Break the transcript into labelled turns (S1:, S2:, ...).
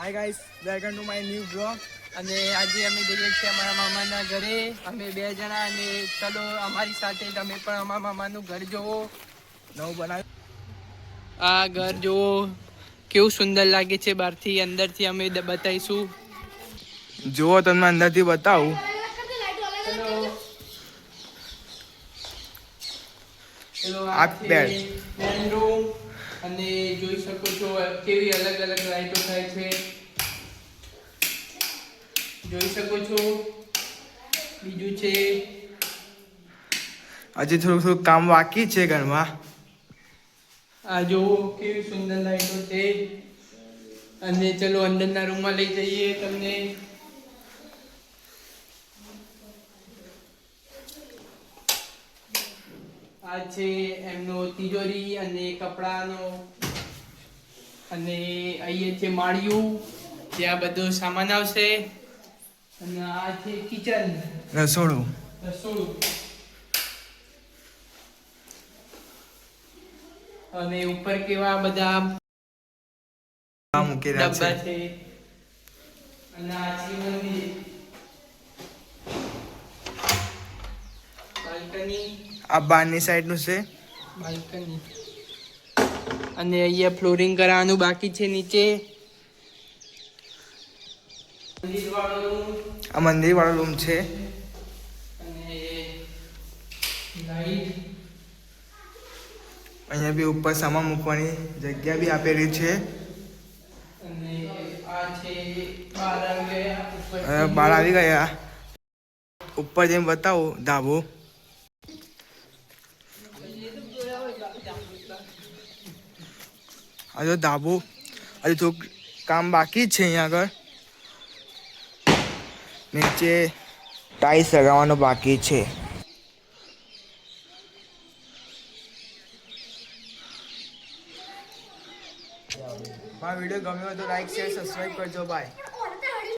S1: Hi guys welcome to my new blog
S2: અને આજે અમે જઈએ છીએ અમારા મામાના ઘરે. અમે બે જણા અને ચલો અમારી સાથે તમે પણ અમારા મામાનું ઘર જોવો.
S1: નવું બનાવ્યું.
S2: આ ઘર જોવો. કેવું સુંદર લાગે છે બહારથી અંદરથી અમે બતાવીશું.
S1: જુઓ તમને અંદરથી બતાવું. આ
S2: છે રૂમ અને જોઈ શકો છો કેવી અલગ અલગ લાઈટો થાય છે. જોઈ શકો છો. બીજું છે.
S1: હજી થોડું થોડું કામ બાકી છે ઘરમાં.
S2: આ જુઓ કેવી સુંદર લાઈટો છે. અને ચલો અંદરના રૂમમાં લઈ જઈએ તમને. આ છે એમનો તિજોરી અને કપડાનો. અને અહીંયા છે માળિયું. ત્યાં બધો સામાન આવશે. અને આ છે કિચન.
S1: રસોડું
S2: રસોડું અને ઉપર કેવા બધા
S1: આ મૂકી રહ્યા
S2: ડબ્બા
S1: છે.
S2: છે. અને આ છે મંદિર. બાલ્કની.
S1: આ બહારની સાઈડનું છે.
S2: બાલ્કની. અને અહીંયા ફ્લોરિંગ કરવાનું બાકી છે નીચે. room
S1: આ મંદિર વાળો રૂમ છે. અહીંયા બી ઉપર સામાન મૂકવાની જગ્યા બી આપેલી છે.
S2: બહાર આવી ગયા ઉપર
S1: જેમ બતાવું ધાબો. હજુ ધાબો હજુ થોડુંક કામ બાકી જ છે અહીંયા આગળ. નીચે ટાઇલ્સ લગાવવાનું બાકી છે. મારો વીડિયો ગમ્યો હોય તો લાઈક, શેર સબસ્ક્રાઈબ કરજો. બાય